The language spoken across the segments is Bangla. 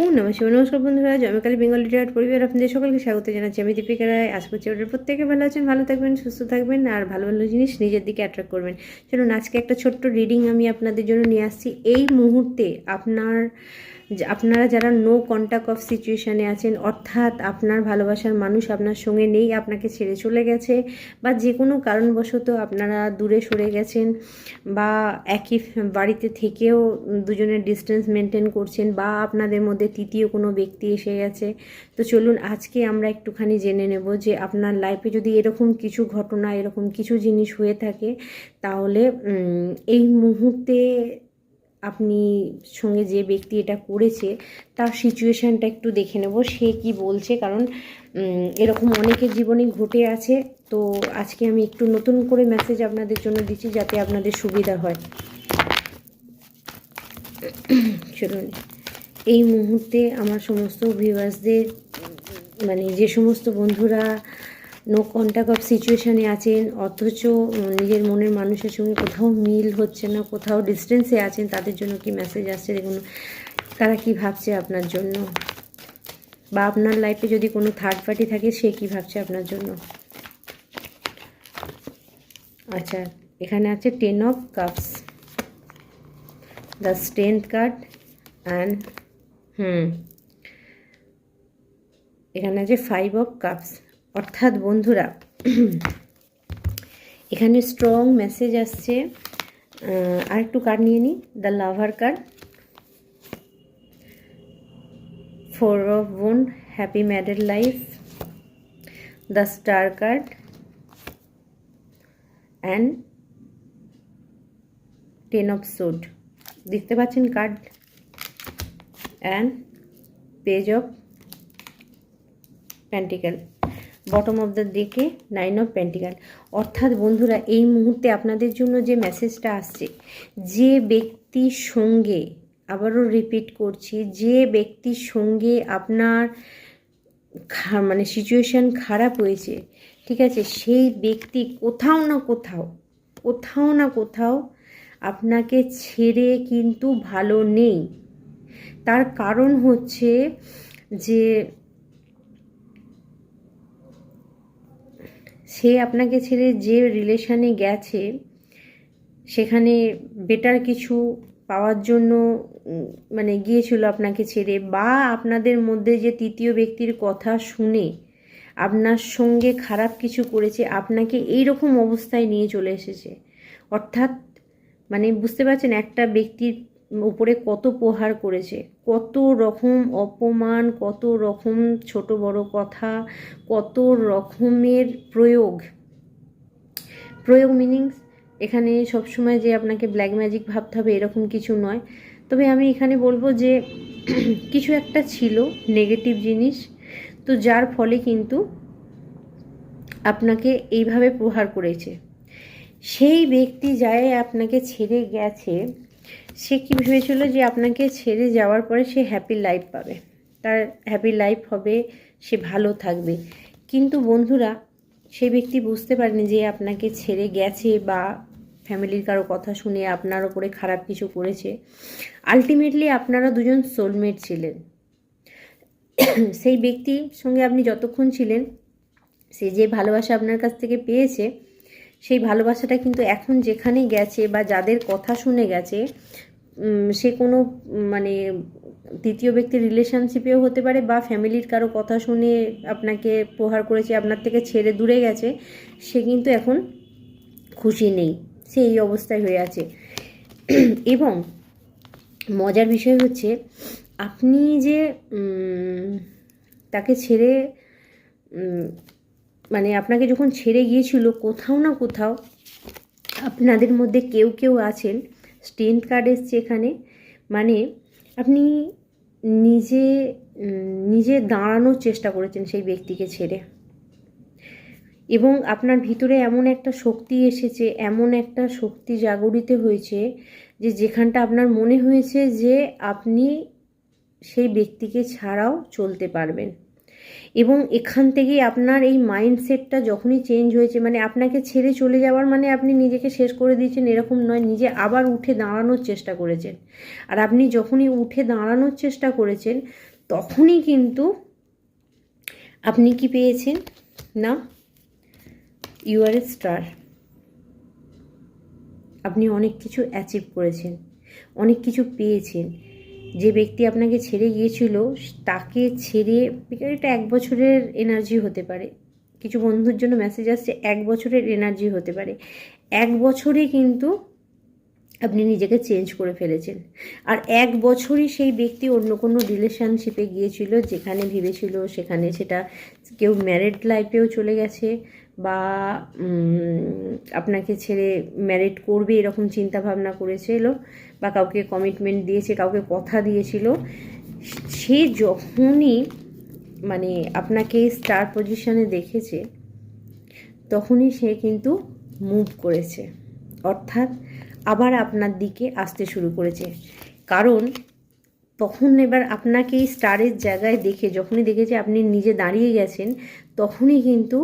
ও নমস্কার নমস্কার বন্ধুরা জয়কালী বেঙ্গল লিটার পরিবার আপনাদের সকলকে স্বাগত জানাচ্ছি। আমি দীপিকা রায়, আশা করছি ওদের প্রত্যেকে ভালো আছেন, ভালো থাকবেন, সুস্থ থাকবেন, আর ভালো ভালো জিনিস নিজের দিকে অ্যাট্রাক্ট করবেন। চলুন, আজকে একটা ছোট্ট রিডিং আমি আপনাদের জন্য নিয়ে আসছি। এই মুহূর্তে আপনার আপনারা যারা নো কন্ট্যাক্ট অফ সিচুয়েশানে আছেন, অর্থাৎ আপনার ভালোবাসার মানুষ আপনার সঙ্গে নেই, আপনাকে ছেড়ে চলে গেছে বা যে কোনো কারণবশত আপনারা দূরে সরে গেছেন বা একই বাড়িতে থেকেও দুজনের ডিস্টেন্স মেনটেন করছেন বা আপনাদের মধ্যে তৃতীয় কোনো ব্যক্তি এসে গেছে, তো চলুন আজকে আমরা একটুখানি জেনে নেব যে আপনার লাইফে যদি এরকম কিছু ঘটনা, এরকম কিছু জিনিস হয়ে থাকে, তাহলে এই মুহূর্তে আপনি সঙ্গে যে ব্যক্তি এটা করেছে, তার সিচুয়েশানটা একটু দেখে নেব, সে কি বলছে? কারণ এরকম অনেকের জীবনে ঘটে আছে। তো আজকে আমি একটু নতুন করে মেসেজ আপনাদের জন্য দিচ্ছি, যাতে আপনাদের সুবিধা হয়। চলুন এই মুহূর্তে আমার সমস্ত ভিউয়ার্সদের মানে যে সমস্ত বন্ধুরা নো কন্ট্যাক্ট অফ সিচুয়েশানে আছেন, অথচ নিজের মনের মানুষের সঙ্গে কোথাও মিল হচ্ছে না, কোথাও ডিস্টেন্সে আছেন, তাদের জন্য কি মেসেজ আসছে দেখুন, তারা কি ভাবছে আপনার জন্য? বা আপনার লাইফে যদি কোনো থার্ড পার্টি থাকে, সে কি ভাবছে আপনার জন্য? আচ্ছা এখানে আছে ten of cups the strength card and hmm, এখানে আছে ফাইভ অফ কাপস অর্থাৎ বন্ধুরা, এখানে স্ট্রং মেসেজ আসছে। আর একটু কার্ড নিয়ে নিই the lover card four of বোন happy married life the star card and ten of swords দেখতে পাচ্ছেন card and page of pentacles bottom of the দেখে নাইন অফ প্যান্টিক্যাল অর্থাৎ বন্ধুরা, এই মুহূর্তে আপনাদের জন্য যে মেসেজটা আসছে, যে ব্যক্তির সঙ্গে আবারও রিপিট করছি, যে ব্যক্তির সঙ্গে আপনার মানে সিচুয়েশান খারাপ হয়েছে, ঠিক আছে? সেই ব্যক্তি কোথাও না কোথাও কোথাও না কোথাও আপনাকে ছেড়ে কিন্তু ভালো নেই। তার কারণ হচ্ছে যে সে আপনাকে ছেড়ে যে রিলেশানে গেছে, সেখানে বেটার কিছু পাওয়ার জন্য মানে গিয়েছিল আপনাকে ছেড়ে বা আপনাদের মধ্যে যে তৃতীয় ব্যক্তির কথা শুনে আপনার সঙ্গে খারাপ কিছু করেছে, আপনাকে এই রকম অবস্থায় নিয়ে চলে এসেছে। অর্থাৎ মানে বুঝতে পারছেন একটা ব্যক্তির উপরে কত প্রহার করেছে। কত রকম অপমান, কত রকম ছোট বড় কথা, কত রকমের প্রয়োগ। প্রয়োগ মিনিংস এখানে সবসময় যে আপনাকে ব্ল্যাক ম্যাজিক ভাবতে হবে এরকম কিছু নয়। তবে আমি এখানে বলব যে কিছু একটা ছিল নেগেটিভ জিনিস, তো যার ফলে কিন্তু আপনাকে এইভাবে প্রহার করেছে। সেই ব্যক্তি যায় আপনাকে ছেড়ে গেছে সে কি ভেবেছিল যে আপনাকে ছেড়ে যাওয়ার পরে সে হ্যাপি লাইফ পাবে? তার হ্যাপি লাইফ হবে, সে ভালো থাকবে। কিন্তু বন্ধুরা সেই ব্যক্তি বুঝতে পারেনি যে আপনাকে ছেড়ে গেছে বা ফ্যামিলির কারও কথা শুনে আপনার ওপরে খারাপ কিছু করেছে। আলটিমেটলি আপনারা দুজন সোলমেট ছিলেন। সেই ব্যক্তির সঙ্গে আপনি যতক্ষণ ছিলেন, সে যে ভালোবাসা আপনার কাছ থেকে পেয়েছে সেই ভালোবাসাটা কিন্তু এখন যেখানে গেছে বা যাদের কথা শুনে গেছে সে কোনো মানে তৃতীয় ব্যক্তির রিলেশনশিপেও হতে পারে বা ফ্যামিলির কারও কথা শুনে আপনাকে প্রহার করেছে, আপনার থেকে ছেড়ে দূরে গেছে, সে কিন্তু এখন খুশি নেই। সে এই অবস্থায় হয়ে আছে। এবং মজার বিষয় হচ্ছে, আপনি যে তাকে ছেড়ে মানে আপনাকে যখন ছেড়ে গিয়েছিল কোথাও না কোথাও, আপনাদের মধ্যে কেউ কেউ আছেন স্ট্রেন্থ কার্ড এসছে এখানে মানে আপনি নিজে নিজে দাঁড়ানোর চেষ্টা করেছেন সেই ব্যক্তিকে ছেড়ে। এবং আপনার ভিতরে এমন একটা শক্তি এসেছে, এমন একটা শক্তি জাগরিত হয়েছে যে যেখানটা আপনার মনে হয়েছে যে আপনি সেই ব্যক্তিকে ছাড়াও চলতে পারবেন। এবং এখান থেকেই আপনার এই মাইন্ডসেটটা যখনই চেঞ্জ হয়েছে মানে আপনাকে ছেড়ে চলে যাওয়ার মানে আপনি নিজেকে শেষ করে দিয়েছেন, এরকম নয়, নিজে আবার উঠে দাঁড়ানোর চেষ্টা করেছেন। আর আপনি যখনই উঠে দাঁড়ানোর চেষ্টা করেছেন, তখনই কিন্তু আপনি কি পেয়েছেন? না ইউ আর এ স্টার আপনি অনেক কিছু অ্যাচিভ করেছেন, অনেক কিছু পেয়েছেন। যে ব্যক্তি আপনাকে ছেড়ে গিয়েছিল, তাকে ছেড়ে এটা এক বছরের এনার্জি হতে পারে। কিছু বন্ধুর জন্য মেসেজ আসছে, এক বছরের এনার্জি হতে পারে। এক বছরে কিন্তু আপনি নিজেকে চেঞ্জ করে ফেলেছেন। আর এক বছরই সেই ব্যক্তি অন্য কোনো রিলেশনশিপে গিয়েছিল, যেখানে ভেবেছিল সেখানে সেটা কেউ ম্যারেড লাইফেও চলে গেছে বা আপনাকে ছেড়ে ম্যারেড করবে এরকম চিন্তা ভাবনা করেছিল বা কাউকে কমিটমেন্ট দিয়েছে, কাউকে কথা দিয়েছিল, সে যখনই মানে আপনাকে স্টার পজিশনে দেখেছে, তখনই সে কিন্তু মুভ করেছে। অর্থাৎ আবার আপনার দিকে আসতে শুরু করেছে। কারণ তখন এবার আপনাকে স্টারের জায়গায় দেখে, যখনই দেখেছে আপনি নিজে দাঁড়িয়ে গেছেন, তখনই কিন্তু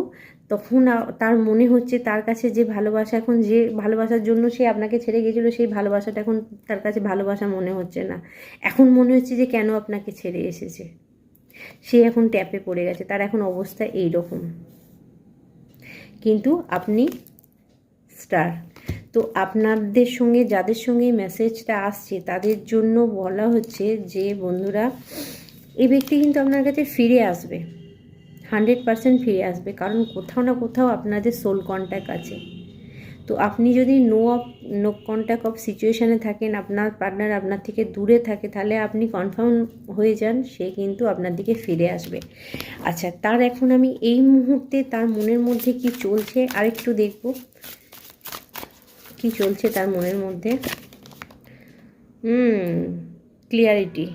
তখন তার মনে হচ্ছে তার কাছে যে ভালোবাসা এখন যে ভালোবাসার জন্য সে আপনাকে ছেড়ে গিয়েছিল, সেই ভালোবাসাটা এখন তার কাছে ভালোবাসা মনে হচ্ছে না। এখন মনে হচ্ছে যে কেন আপনাকে ছেড়ে এসেছে? সে এখন ট্যাপে পড়ে গেছে, তার এখন অবস্থা এই রকম কিন্তু আপনি স্টার। তো আপনাদের সঙ্গে, যাদের সঙ্গে মেসেজটা আসছে, তাদের জন্য বলা হচ্ছে যে, বন্ধুরা, এই ব্যক্তি কিন্তু আপনার কাছে ফিরে আসবে। হান্ড্রেড পারসেন্ট ফিরে আসবে। কারণ কোথাও না কোথাও আপনাদের সোল কন্ট্যাক্ট আছে। তো আপনি যদি no of no contact of সিচুয়েশানে থাকেন, আপনার পার্টনার আপনার থেকে দূরে থাকে, তাহলে আপনি কনফার্ম হয়ে যান, সে কিন্তু আপনার দিকে ফিরে আসবে। আচ্ছা তার এখন আমি এই মুহূর্তে তার মনের মধ্যে কি চলছে আরেকটু দেখব। কি চলছে তার মনের মধ্যে? Hmm clarity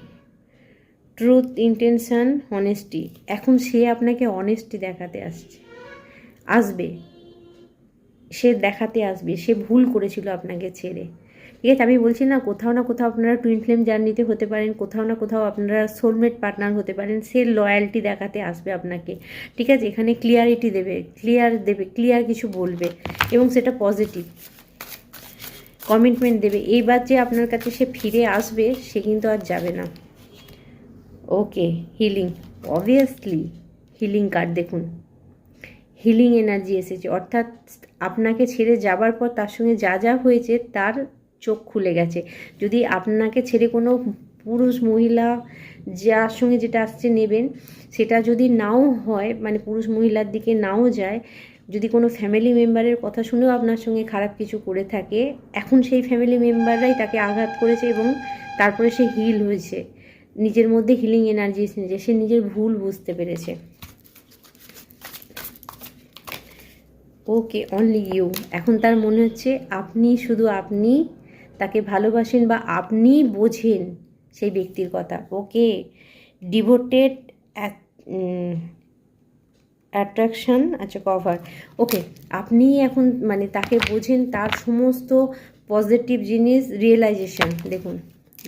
truth intention honesty এখন সে আপনাকে অনেস্টি দেখাতে আসছে। আসবে। সে দেখাতে আসবে। সে ভুল করেছিল আপনাকে ছেড়ে। ঠিক আছে, আমি বলছি না, কোথাও না কোথাও আপনারা টুইন ফ্লেম জার্নিতে হতে পারেন, কোথাও না কোথাও আপনারা সোলমেট পার্টনার হতে পারেন, সে লয়্যালটি দেখাতে আসবে আপনাকে। ঠিক আছে, এখানে ক্লিয়ারিটি দেবে ক্লিয়ার দেবে ক্লিয়ার কিছু বলবে এবং সেটা পজিটিভ কমিটমেন্ট দেবে। এইবার যে আপনার কাছে সে ফিরে আসবে, সে কিন্তু আর যাবে না। Okay healing obviously healing card দেখুন। হিলিং এনার্জি এসেছে। অর্থাৎ আপনাকে ছেড়ে যাবার পর তার সঙ্গে যা যা হয়েছে তার চোখ খুলে গেছে। যদি আপনাকে ছেড়ে কোনো পুরুষ, মহিলা যার সঙ্গে যেটা আসছে নেবেন, সেটা যদি নাও হয় মানে পুরুষ, মহিলার দিকে নাও যায়, যদি কোনো ফ্যামিলি মেম্বারের কথা শুনেও আপনার সঙ্গে খারাপ কিছু করে থাকে, এখন সেই ফ্যামিলি মেম্বাররাই তাকে আঘাত করেছে এবং তারপরে সে হিল হয়েছে। নিজের মধ্যে হিলিং এনার্জি এসেছে সে নিজের ভুল বুঝতে পেরেছে। ওকে অনলি ইউ এখন তার মনে হচ্ছে আপনি শুধু আপনি তাকে ভালোবাসেন বা আপনি বোঝেন সেই ব্যক্তির কথা। ওকে ডিভোটেড অ্যাট্রাকশন আচ্ছা কভার ওকে আপনি এখন মানে তাকে বোঝেন তার সমস্ত পজিটিভ জিনিস রিয়েলাইজেশন দেখুন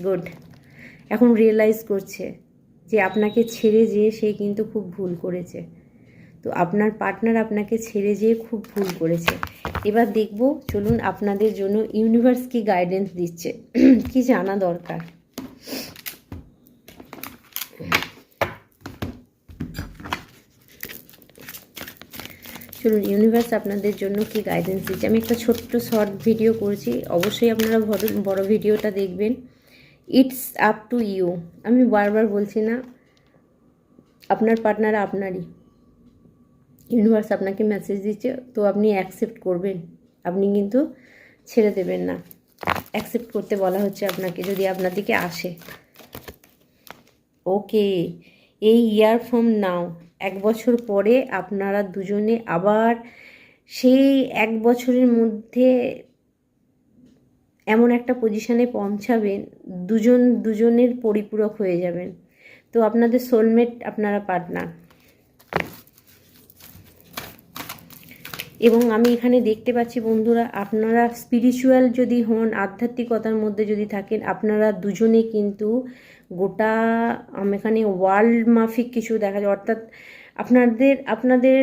গুড এখন রিয়েলাইজ করছে যে আপনাকে ছেড়ে যেয়ে সে কিন্তু খুব ভুল করেছে। তো আপনার পার্টনার আপনাকে ছেড়ে যেয়ে খুব ভুল করেছে। এবার দেখব, চলুন আপনাদের জন্য ইউনিভার্স কি গাইডেন্স দিচ্ছে। কি জানা দরকার? চলুন ইউনিভার্স আপনাদের জন্য কি গাইডেন্স দিচ্ছে? আমি একটা ছোট্ট শর্ট ভিডিও করছি। অবশ্যই আপনারা বড় ভিডিওটা দেখবেন। ইটস আপ টু ইউ আমি বারবার বলছি না, আপনার পার্টনার আপনারই। ইউনিভার্স আপনাকে মেসেজ দিচ্ছে, তো আপনি অ্যাকসেপ্ট করবেন। আপনি কিন্তু ছেড়ে দেবেন না। অ্যাকসেপ্ট করতে বলা হচ্ছে আপনাকে, যদি আপনার দিকে আসে। ওকে এই ইয়ার ফ্রম নাও এক বছর পরে আপনারা দুজনে আবার সেই এক বছরের মধ্যে এমন একটা পজিশানে পৌঁছাবেন, দুজন, দুজনের পরিপূরক হয়ে যাবেন। তো আপনাদের সোলমেট আপনারা পার্টনার এবং আমি এখানে দেখতে পাচ্ছি বন্ধুরা, আপনারা স্পিরিচুয়াল যদি হন, আধ্যাত্মিকতার মধ্যে যদি থাকেন, আপনারা দুজনে কিন্তু গোটা এখানে ওয়ার্ল্ড মাফিক কিছু দেখা যায়। অর্থাৎ আপনাদের আপনাদের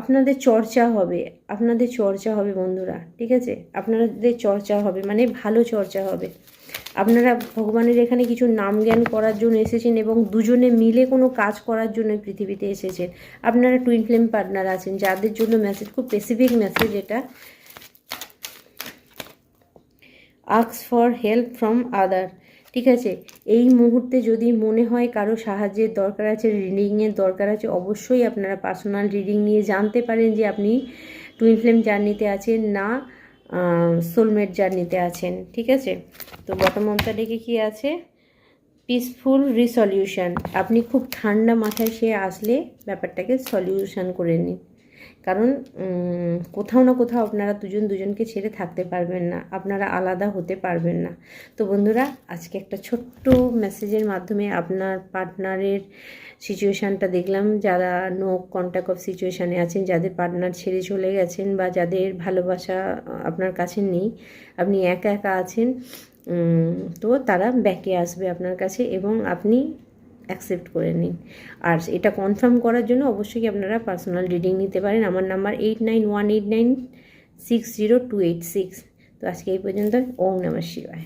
আপনাদের চর্চা হবে, আপনাদের চর্চা হবে বন্ধুরা, ঠিক আছে? আপনাদের চর্চা হবে মানে ভালো চর্চা হবে। আপনারা ভগবানের এখানে কিছু নাম জ্ঞান করার জন্য এসেছেন এবং দুজনে মিলে কোনো কাজ করার জন্য পৃথিবীতে এসেছেন। আপনারা টুইন ফ্লেম পার্টনার আছেন, যাদের জন্য মেসেজ খুব স্পেসিফিক মেসেজ এটা। Asks for help from other ঠিক আছে, এই মুহূর্তে যদি মনে হয় কারও সাহায্যের দরকার আছে রিডিংয়ের দরকার আছে, অবশ্যই আপনারা পার্সোনাল রিডিং নিয়ে জানতে পারেন যে আপনি টুইন ফ্লেম জার্নিতে আছেন না সোলমেট জার্নিতে আছেন, ঠিক আছে? তো বটম দ্য ডেকে কী আছে? পিসফুল রিসলিউশন আপনি খুব ঠান্ডা মাথায় সে আসলে ব্যাপারটাকে সলিউশন করে নিন। কারণ কোথাও না কোথাও আপনারা দুজন দুজনকে ছেড়ে থাকতে পারবেন না, আপনারা আলাদা হতে পারবেন না। তো বন্ধুরা, আজকে একটা ছোট্ট মেসেজের মাধ্যমে আপনার পার্টনারের সিচুয়েশানটা দেখলাম। যারা নো কন্ট্যাক্ট অফ সিচুয়েশানে আছেন, যাদের পার্টনার ছেড়ে চলে গেছেন বা যাদের ভালোবাসা আপনার কাছে নেই, আপনি একা একা আছেন তো তারা ব্যাকে আসবে আপনার কাছে এবং আপনি অ্যাকসেপ্ট করে নিন। আর এটা কনফার্ম করার জন্য অবশ্যই আপনারা পার্সোনাল রিডিং নিতে পারেন। আমার number eight nine one eight nine six zero two eight six তো আজকে এই পর্যন্ত ওম নমঃ শিবায়।